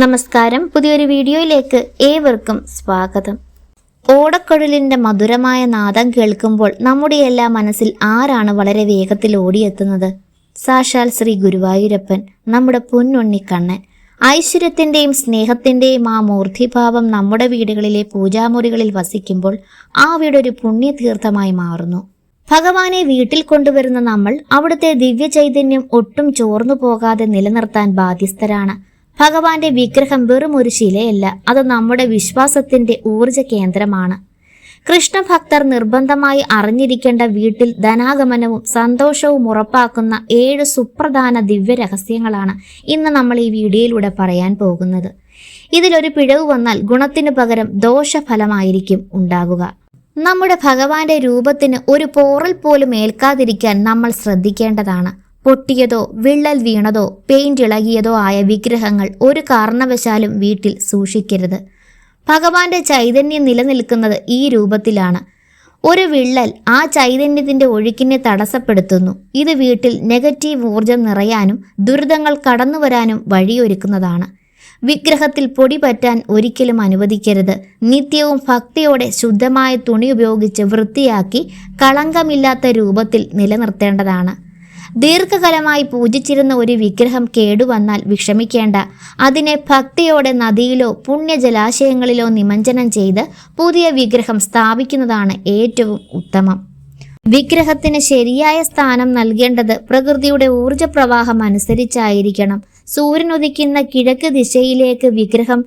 നമസ്കാരം. പുതിയൊരു വീഡിയോയിലേക്ക് ഏവർക്കും സ്വാഗതം. ഓടക്കുഴലിന്റെ മധുരമായ നാദം കേൾക്കുമ്പോൾ നമ്മുടെ എല്ലാ മനസ്സിൽ ആരാണ് വളരെ വേഗത്തിൽ ഓടിയെത്തുന്നത്? സാക്ഷാൽ ശ്രീ ഗുരുവായൂരപ്പൻ നമ്മുടെ പൊന്നുണ്ണിക്കണ്ണൻ ഐശ്വര്യത്തിന്റെയും സ്നേഹത്തിന്റെയും ആ മൂർത്തിഭാവം നമ്മുടെ വീടുകളിലെ പൂജാമുറികളിൽ വസിക്കുമ്പോൾ ആ വീടൊരു പുണ്യതീർത്ഥമായി മാറുന്നു. ഭഗവാനെ വീട്ടിൽ കൊണ്ടുവരുന്ന നമ്മൾ അവിടുത്തെ ദിവ്യ ചൈതന്യം ഒട്ടും ചോർന്നു പോകാതെ നിലനിർത്താൻ ബാധ്യസ്ഥരാണ്. ഭഗവാന്റെ വിഗ്രഹം വെറും ഒരു ശിലയല്ല അത് നമ്മുടെ വിശ്വാസത്തിന്റെ ഊർജ കേന്ദ്രമാണ്. കൃഷ്ണഭക്തർ നിർബന്ധമായി അറിഞ്ഞിരിക്കേണ്ട വീട്ടിൽ ധനാഗമനവും സന്തോഷവും ഉറപ്പാക്കുന്ന ഏഴ് സുപ്രധാന ദിവ്യ രഹസ്യങ്ങളാണ് ഇന്ന് നമ്മൾ ഈ വീഡിയോയിലൂടെ പറയാൻ പോകുന്നത്. ഇതിലൊരു പിഴവ് വന്നാൽ ഗുണത്തിനു പകരം ദോഷഫലമായിരിക്കും ഉണ്ടാകുക. നമ്മുടെ ഭഗവാന്റെ രൂപത്തിന് ഒരു പോറൽ പോലും ഏൽക്കാതിരിക്കാൻ നമ്മൾ ശ്രദ്ധിക്കേണ്ടതാണ്. പൊട്ടിയതോ വിള്ളൽ വീണതോ പെയിന്റ് ഇളകിയതോ ആയ വിഗ്രഹങ്ങൾ ഒരു കാരണവശാലും വീട്ടിൽ സൂക്ഷിക്കരുത്. ഭഗവാന്റെ ചൈതന്യം നിലനിൽക്കുന്നത് ഈ രൂപത്തിലാണ്. ഒരു വിള്ളൽ ആ ചൈതന്യത്തിന്റെ ഒഴുക്കിനെ തടസ്സപ്പെടുത്തുന്നു. ഇത് വീട്ടിൽ നെഗറ്റീവ് ഊർജം നിറയാനും ദുരിതങ്ങൾ കടന്നു വരാനും വഴിയൊരുക്കുന്നതാണ്. വിഗ്രഹത്തിൽ പൊടി പറ്റാൻ ഒരിക്കലും അനുവദിക്കരുത്. നിത്യവും ഭക്തിയോടെ ശുദ്ധമായ തുണി ഉപയോഗിച്ച് വൃത്തിയാക്കി കളങ്കമില്ലാത്ത രൂപത്തിൽ നിലനിർത്തേണ്ടതാണ്. ദീർഘകാലമായി പൂജിച്ചിരുന്ന ഒരു വിഗ്രഹം കേടുവന്നാൽ വിഷമിക്കേണ്ട. അതിനെ ഭക്തിയോടെ നദിയിലോ പുണ്യ ജലാശയങ്ങളിലോ നിമഞ്ജനം ചെയ്ത് പുതിയ വിഗ്രഹം സ്ഥാപിക്കുന്നതാണ് ഏറ്റവും ഉത്തമം. വിഗ്രഹത്തിന് ശരിയായ സ്ഥാനം നൽകേണ്ടത് പ്രകൃതിയുടെ ഊർജ പ്രവാഹം അനുസരിച്ചായിരിക്കണം. സൂര്യൻ ഉദിക്കുന്ന കിഴക്ക് ദിശയിലേക്ക് വിഗ്രഹം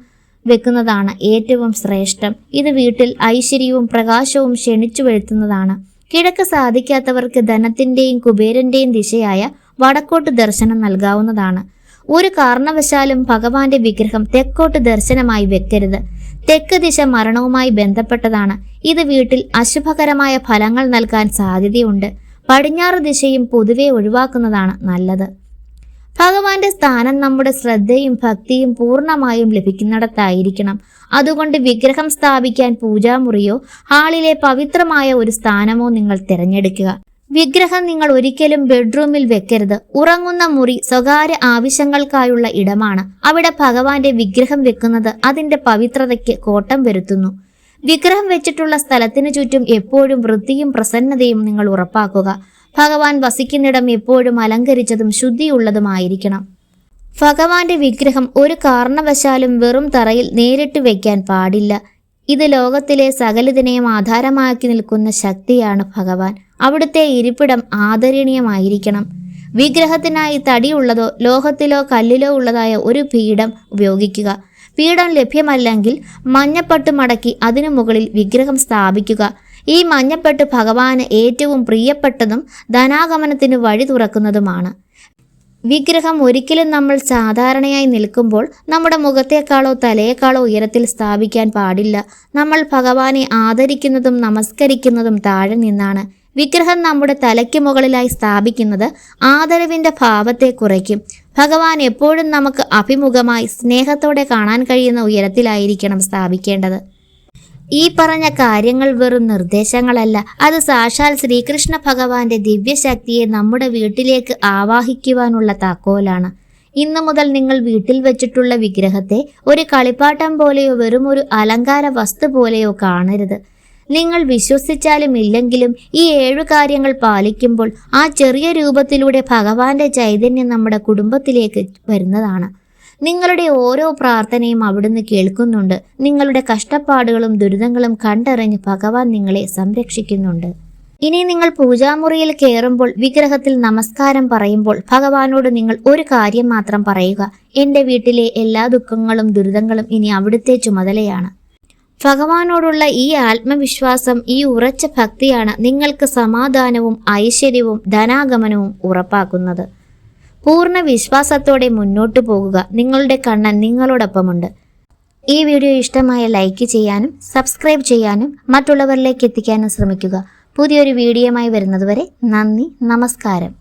വെക്കുന്നതാണ് ഏറ്റവും ശ്രേഷ്ഠം. ഇത് വീട്ടിൽ ഐശ്വര്യവും പ്രകാശവും ക്ഷണിച്ചു വരുത്തുന്നതാണ് കിഴക്ക് സാധിക്കാത്തവർക്ക് ധനത്തിന്റെയും കുബേരന്റെയും ദിശയായ വടക്കോട്ട് ദർശനം നൽകാവുന്നതാണ്. ഒരു കാരണവശാലും ഭഗവാന്റെ വിഗ്രഹം തെക്കോട്ട് ദർശനമായി വെക്കരുത്. തെക്ക് ദിശ മരണവുമായി ബന്ധപ്പെട്ടതാണ്. ഇത് വീട്ടിൽ അശുഭകരമായ ഫലങ്ങൾ നൽകാൻ സാധ്യതയുണ്ട്. പടിഞ്ഞാറ് ദിശയും പൊതുവെ ഒഴിവാക്കുന്നതാണ് നല്ലത്. ഭഗവാന്റെ സ്ഥാനം നമ്മുടെ ശ്രദ്ധയും ഭക്തിയും പൂർണമായും ലഭിക്കുന്നിടത്തായിരിക്കണം. അതുകൊണ്ട് വിഗ്രഹം സ്ഥാപിക്കാൻ പൂജാമുറിയോ ഹാളിലെ പവിത്രമായ ഒരു സ്ഥാനമോ നിങ്ങൾ തിരഞ്ഞെടുക്കുക. വിഗ്രഹം നിങ്ങൾ ഒരിക്കലും ബെഡ്റൂമിൽ വെക്കരുത്. ഉറങ്ങുന്ന മുറി സ്വകാര്യ ആവശ്യങ്ങൾക്കായുള്ള ഇടമാണ്. അവിടെ ഭഗവാന്റെ വിഗ്രഹം വെക്കുന്നത് അതിന്റെ പവിത്രതയ്ക്ക് കോട്ടം വരുത്തുന്നു. വിഗ്രഹം വെച്ചിട്ടുള്ള സ്ഥലത്തിനു ചുറ്റും എപ്പോഴും വൃത്തിയും പ്രസന്നതയും നിങ്ങൾ ഉറപ്പാക്കുക. ഭഗവാൻ വസിക്കുന്നിടം എപ്പോഴും അലങ്കരിച്ചതും ശുദ്ധിയുള്ളതുമായിരിക്കണം. ഭഗവാന്റെ വിഗ്രഹം ഒരു കാരണവശാലും വെറും തറയിൽ നേരിട്ട് വയ്ക്കാൻ പാടില്ല. ഇത് ലോകത്തിലെ സകലതിനെയും ആധാരമാക്കി നിൽക്കുന്ന ശക്തിയാണ് ഭഗവാൻ. അവിടുത്തെ ഇരിപ്പിടം ആദരണീയമായിരിക്കണം. വിഗ്രഹത്തിനായി തടിയുള്ളതോ ലോഹത്തിലോ കല്ലിലോ ഉള്ളതായ ഒരു പീഠം ഉപയോഗിക്കുക. പീഠം ലഭ്യമല്ലെങ്കിൽ മഞ്ഞപ്പട്ട് മടക്കി അതിനു മുകളിൽ വിഗ്രഹം സ്ഥാപിക്കുക. ഈ മഞ്ഞപ്പെട്ട് ഭഗവാന് ഏറ്റവും പ്രിയപ്പെട്ടതും ധനാഗമനത്തിന് വഴി തുറക്കുന്നതുമാണ്. വിഗ്രഹം ഒരിക്കലും നമ്മൾ സാധാരണയായി നിൽക്കുമ്പോൾ നമ്മുടെ മുഖത്തേക്കാളോ തലയേക്കാളോ ഉയരത്തിൽ സ്ഥാപിക്കാൻ പാടില്ല. നമ്മൾ ഭഗവാനെ ആദരിക്കുന്നതും നമസ്കരിക്കുന്നതും താഴെ നിന്നാണ്. വിഗ്രഹം നമ്മുടെ തലയ്ക്ക് മുകളിലായി സ്ഥാപിക്കുന്നത് ആദരവിന്റെ ഭാവത്തെ കുറയ്ക്കും. ഭഗവാൻ എപ്പോഴും നമുക്ക് അഭിമുഖമായി സ്നേഹത്തോടെ കാണാൻ കഴിയുന്ന ഉയരത്തിലായിരിക്കണം സ്ഥാപിക്കേണ്ടത്. ഈ പറഞ്ഞ കാര്യങ്ങൾ വെറും നിർദ്ദേശങ്ങളല്ല. അത് സാക്ഷാൽ ശ്രീകൃഷ്ണ ഭഗവാന്റെ ദിവ്യശക്തിയെ നമ്മുടെ വീട്ടിലേക്ക് ആവാഹിക്കുവാനുള്ള താക്കോലാണ്. ഇന്നു മുതൽ നിങ്ങൾ വീട്ടിൽ വെച്ചിട്ടുള്ള വിഗ്രഹത്തെ ഒരു കളിപ്പാട്ടം പോലെയോ വെറും ഒരു അലങ്കാര വസ്തു പോലെയോ കാണരുത്. നിങ്ങൾ വിശ്വസിച്ചാലും ഇല്ലെങ്കിലും ഈ ഏഴു കാര്യങ്ങൾ പാലിക്കുമ്പോൾ ആ ചെറിയ രൂപത്തിലൂടെ ഭഗവാന്റെ ചൈതന്യം നമ്മുടെ കുടുംബത്തിലേക്ക് വരുന്നതാണ്. നിങ്ങളുടെ ഓരോ പ്രാർത്ഥനയും അവിടുന്ന് കേൾക്കുന്നുണ്ട്. നിങ്ങളുടെ കഷ്ടപ്പാടുകളും ദുരിതങ്ങളും കണ്ടറിഞ്ഞ് ഭഗവാൻ നിങ്ങളെ സംരക്ഷിക്കുന്നുണ്ട്. ഇനി നിങ്ങൾ പൂജാമുറിയിൽ കയറുമ്പോൾ വിഗ്രഹത്തിൽ നമസ്കാരം പറയുമ്പോൾ ഭഗവാനോട് നിങ്ങൾ ഒരു കാര്യം മാത്രം പറയുക. എന്റെ വീട്ടിലെ എല്ലാ ദുഃഖങ്ങളും ദുരിതങ്ങളും ഇനി അവിടുത്തെ ചുമതലയാണ്. ഭഗവാനോടുള്ള ഈ ആത്മവിശ്വാസം ഈ ഉറച്ച ഭക്തിയാണ് നിങ്ങൾക്ക് സമാധാനവും ഐശ്വര്യവും ധനാഗമനവും ഉറപ്പാക്കുന്നത്. പൂർണ വിശ്വാസത്തോടെ മുന്നോട്ടു പോകുക. നിങ്ങളുടെ കണ്ണൻ നിങ്ങളോടൊപ്പമുണ്ട്. ഈ വീഡിയോ ഇഷ്ടമായ ലൈക്ക് ചെയ്യാനും സബ്സ്ക്രൈബ് ചെയ്യാനും മറ്റുള്ളവരിലേക്ക് എത്തിക്കാനും ശ്രമിക്കുക. പുതിയൊരു വീഡിയോയുമായി വരുന്നതുവരെ നന്ദി നമസ്കാരം.